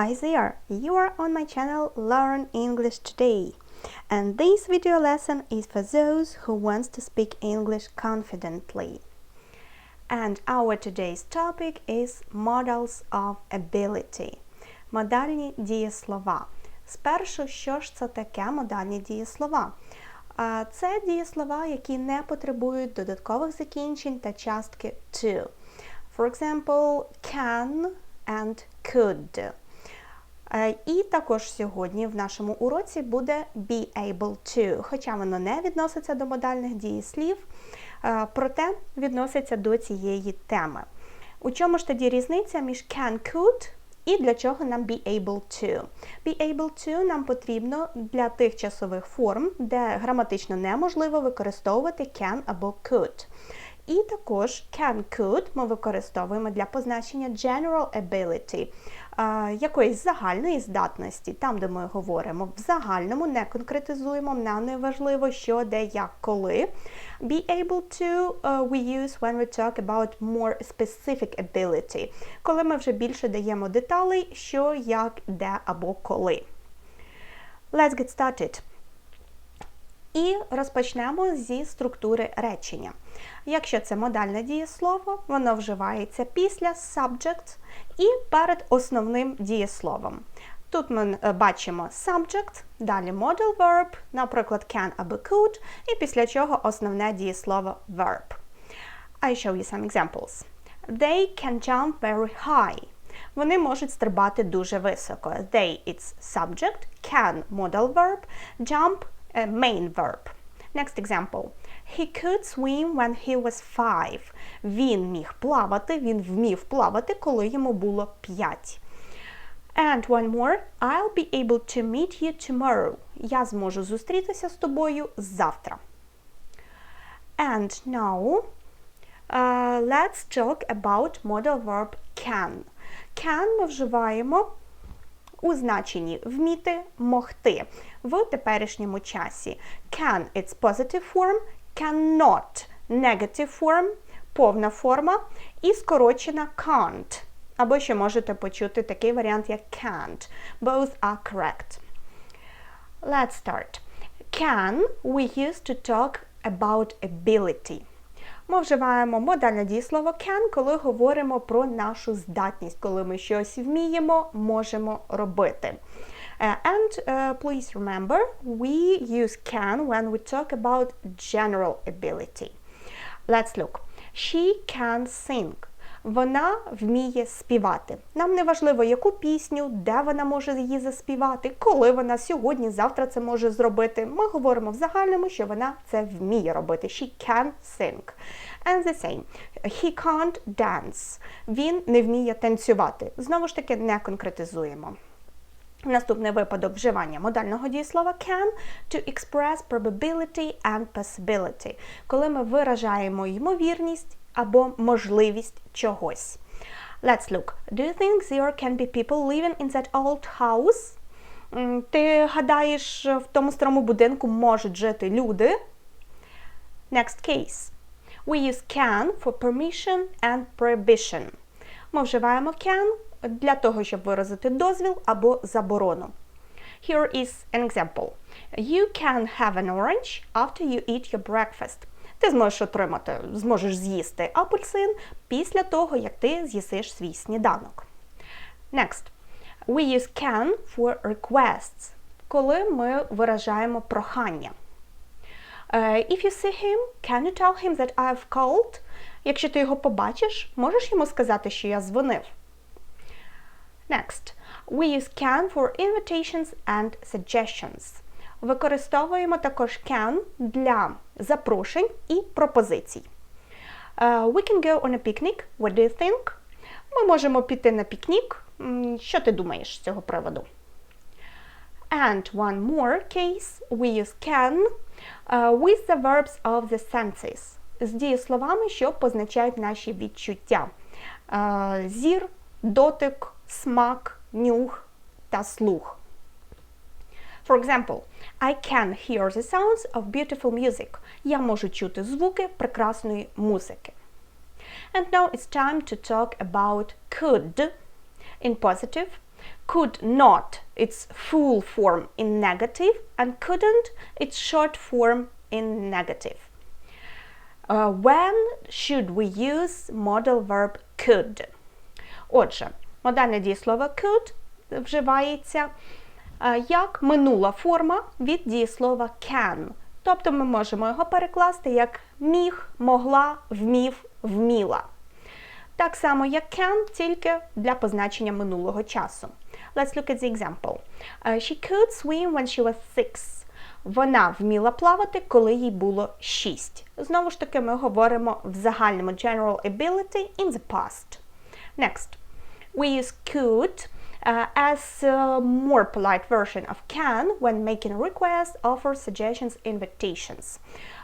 Hi there, you are on my channel Learn English Today. And this video lesson is for those who wants to speak English confidently. And our today's topic is models of ability. Модальні дієслова. Спершу, що ж це таке модальні дієслова? Це дієслова, які не потребують додаткових закінчень та частки to. For example, can and could. Е, І також сьогодні в нашому уроці буде be able to, хоча воно не відноситься до модальних дієслів, е, проте відноситься до цієї теми. У чому ж тоді різниця між can, could і для чого нам be able to? Be able to нам потрібно для тих часових форм, де граматично неможливо використовувати can або could. І також can could ми використовуємо для позначення general ability, якоїсь загальної здатності, там, де ми говоримо в загальному, не конкретизуємо, нам не важливо, що, де, як, коли. Be able to uh, we use when we talk about more specific ability, коли ми вже більше даємо деталей, що, як, де або коли. Let's get started. І розпочнемо зі структури речення. Якщо це модальне дієслово, воно вживається після subject і перед основним дієсловом. Тут ми е, бачимо subject, далі modal verb, наприклад, can або could, і після чого основне дієслово verb. I show you some examples. They can jump very high. Вони можуть стрибати дуже високо. They – it's subject, can – modal verb, jump – main verb. Next example. He could swim when he was five. Він міг плавати, він вмів плавати, коли йому було п'ять. And one more. I'll be able to meet you tomorrow. Я зможу зустрітися з тобою завтра. And now, uh, let's talk about modal verb can. Can ми вживаємо у значенні вміти, могти в теперішньому часі. Can – it's positive form, cannot – negative form, повна форма і скорочена can't. Або ще можете почути такий варіант, як can't. Both are correct. Let's start. Can we use to talk about ability. Ми вживаємо модальне дієслово can, коли говоримо про нашу здатність, коли ми щось вміємо, можемо робити. Uh, and uh, please remember, we use can when we talk about general ability. Let's look. She can sing. Вона вміє співати. Нам не важливо, яку пісню, де вона може її заспівати, коли вона сьогодні, завтра це може зробити. Ми говоримо в загальному, що вона це вміє робити. She can sing. And the same. He can't dance. Він не вміє танцювати. Знову ж таки, не конкретизуємо. Наступний випадок вживання модального дієслова can to express probability and possibility, коли ми виражаємо ймовірність або можливість чогось. Let's look. Do you think there can be people living in that old house? Ти гадаєш, в тому старому будинку можуть жити люди? Next case. We use can for permission and prohibition. Ми вживаємо can для того, щоб виразити дозвіл або заборону. Here is an example. You can have an orange after you eat your breakfast. Ти зможеш отримати, зможеш з'їсти апельсин після того, як ти з'їсиш свій сніданок. Next. We use can for requests, коли ми виражаємо прохання. Uh, if you see him, can you tell him that I've called? Якщо ти його побачиш, можеш йому сказати, що я дзвонив. Next. We use can for invitations and suggestions. Використовуємо також can для запрошень і пропозицій. Uh, we can go on a picnic. What do you think? Ми можемо піти на пікнік. Що ти думаєш з цього приводу? And one more case. We use can uh, with the verbs of the senses. З дієсловами, що позначають наші відчуття. Uh, зір, дотик, смак, нюх та слух. For example, I can hear the sounds of beautiful music. Я можу чути звуки прекрасної музики. And now it's time to talk about could. In positive, Could not, it's full form in negative, and couldn't, it's short form in negative. Uh, when should we use modal verb could? Отже, модальне дієслово could вживається е, як минула форма від дієслова can. Тобто ми можемо його перекласти як міг, могла, вмів, вміла. Так само, як can, тільки для позначення минулого часу. Let's look at the example. Uh, she could swim when she was six. Вона вміла плавати, коли їй було 6. Знову ж таки, ми говоримо в загальному general ability in the past. Next. We use could uh, as a more polite version of can when making requests, offers, suggestions, invitations.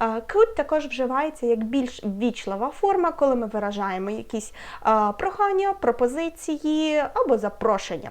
Uh, could також вживається як більш вічлива форма, коли ми виражаємо якісь uh, прохання, пропозиції або запрошення.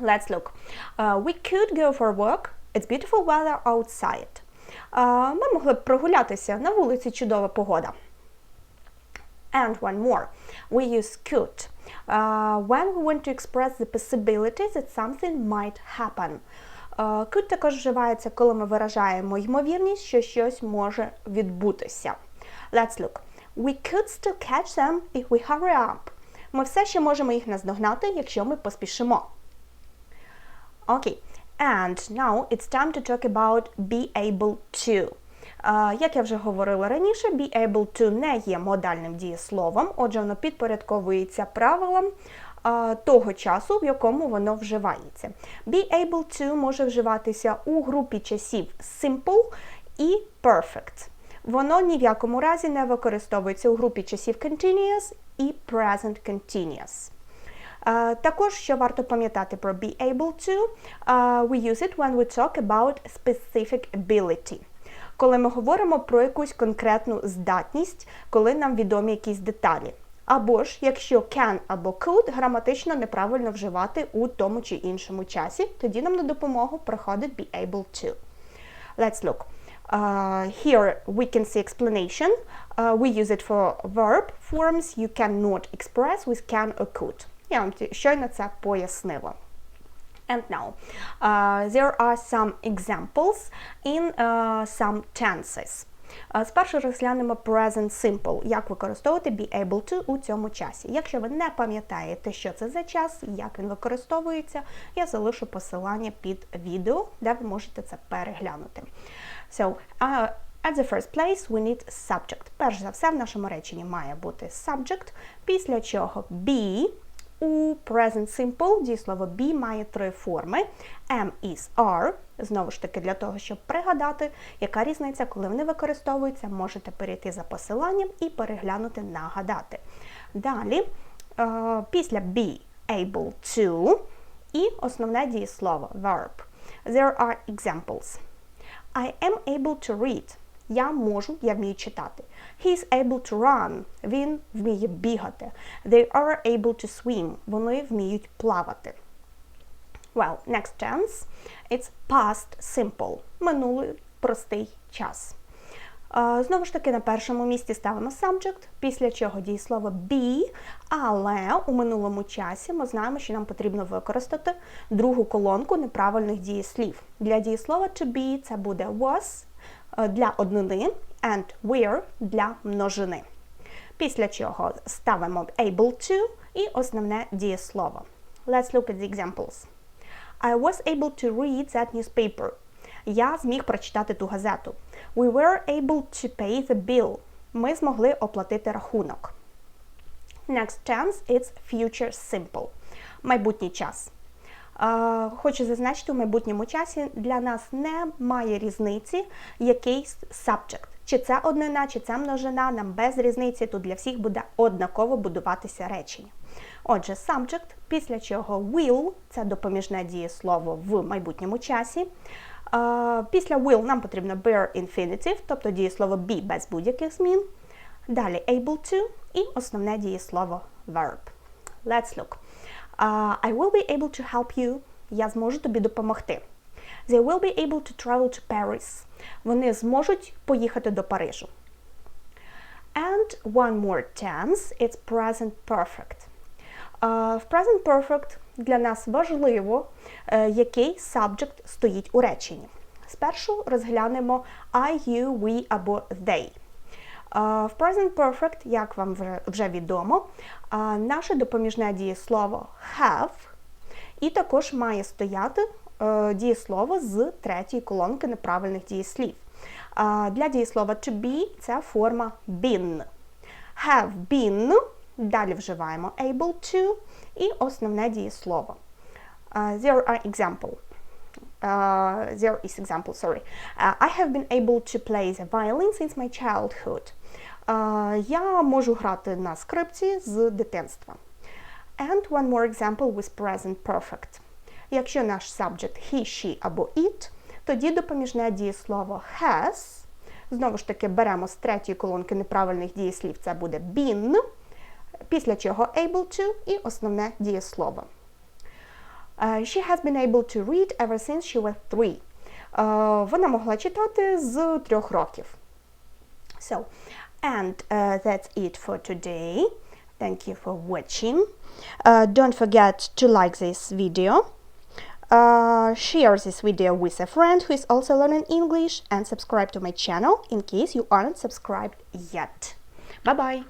Let's look. Uh, we could go for a walk. It's beautiful weather outside. Uh, ми могли б прогулятися на вулиці чудова погода. And one more. We use could uh, when we want to express the possibility that something might happen. Uh, could також вживається, коли ми виражаємо ймовірність, що щось може відбутися. Let's look. We could still catch them if we hurry up. Ми все ще можемо їх наздогнати, якщо ми поспішимо. Okay. And now it's time to talk about be able to. Як я вже говорила раніше, be able to не є модальним дієсловом, отже, воно підпорядковується правилам того часу, в якому воно вживається. Be able to може вживатися у групі часів simple і perfect. Воно ні в якому разі не використовується у групі часів continuous і present continuous. Також, що варто пам'ятати про be able to, we use it when we talk about specific ability. Коли ми говоримо про якусь конкретну здатність, коли нам відомі якісь деталі. Або ж, якщо can або could граматично неправильно вживати у тому чи іншому часі, тоді нам на допомогу приходить be able to. Let's look. Uh, here we can see explanation. Uh, we use it for verb forms you cannot express with can or could. Я вам щойно це пояснила. And now, uh, there are some examples in uh, some tenses. Uh, Спершу розглянемо present simple, як використовувати be able to у цьому часі. Якщо ви не пам'ятаєте, що це за час, як він використовується, я залишу посилання під відео, де ви можете це переглянути. So, uh, At the first place we need subject. Перш за все, в нашому реченні має бути subject, після чого be. У present simple дієслово be має три форми: am, is, are. Знову ж таки, для того, щоб пригадати, яка різниця, коли вони використовуються, можете перейти за посиланням і переглянути, нагадати. Далі, е, після be able to і основне дієслово verb. There are examples. I am able to read. Я можу, я вмію читати. He is able to run. Він вміє бігати. They are able to swim. Вони вміють плавати. Well, next tense. It's past simple. Минулий простий час. Uh, знову ж таки, на першому місці ставимо subject, після чого дієслово be, але у минулому часі ми знаємо, що нам потрібно використати другу колонку неправильних дієслів. Для дієслова to be це буде was, для однини and were для множини. Після чого ставимо able to і основне дієслово. Let's look at the examples. I was able to read that newspaper. Я зміг прочитати ту газету. We were able to pay the bill. Ми змогли оплатити рахунок. Next tense it's future simple. Майбутній час. Хочу зазначити, у майбутньому часі для нас немає різниці, який subject. Чи це однина, чи це множина, нам без різниці, тут для всіх буде однаково будуватися речення. Отже, subject, після чого will це допоміжне дієслово в майбутньому часі. Після will нам потрібно bare infinitive, тобто дієслово be без будь-яких змін. Далі able to і основне дієслово verb. Let's look. Uh, I will be able to help you. Я зможу тобі допомогти. They will be able to travel to Paris. Вони зможуть поїхати до Парижу. And one more tense, it's present perfect. Uh, в present perfect для нас важливо, е, який subject стоїть у реченні. Спершу розглянемо I, you, we або they. В Present Perfect, як вам вже- відомо, наше допоміжне дієслово have і також має стояти е, дієслово з третьої колонки неправильних дієслів. Для дієслова to be це форма been. Have been, далі вживаємо able to і основне дієслово. There are example. Uh, there is example, sorry. Uh, I have been able to play the violin since my childhood. Я можу грати на скрипці з дитинства. And one more example with present perfect. Якщо наш subject he, she або it, тоді допоміжне дієслово has. Знову ж таки, беремо з третьої колонки неправильних дієслів, це буде been, після чого able to і основне дієслово. Uh, she has been able to read ever since she was three. Uh, вона могла читати з трьох років. So, and uh, that's it for today. Thank you for watching. Uh, don't forget to like this video. Uh, share this video with a friend who is also learning English and subscribe to my channel in case you aren't subscribed yet. Bye bye.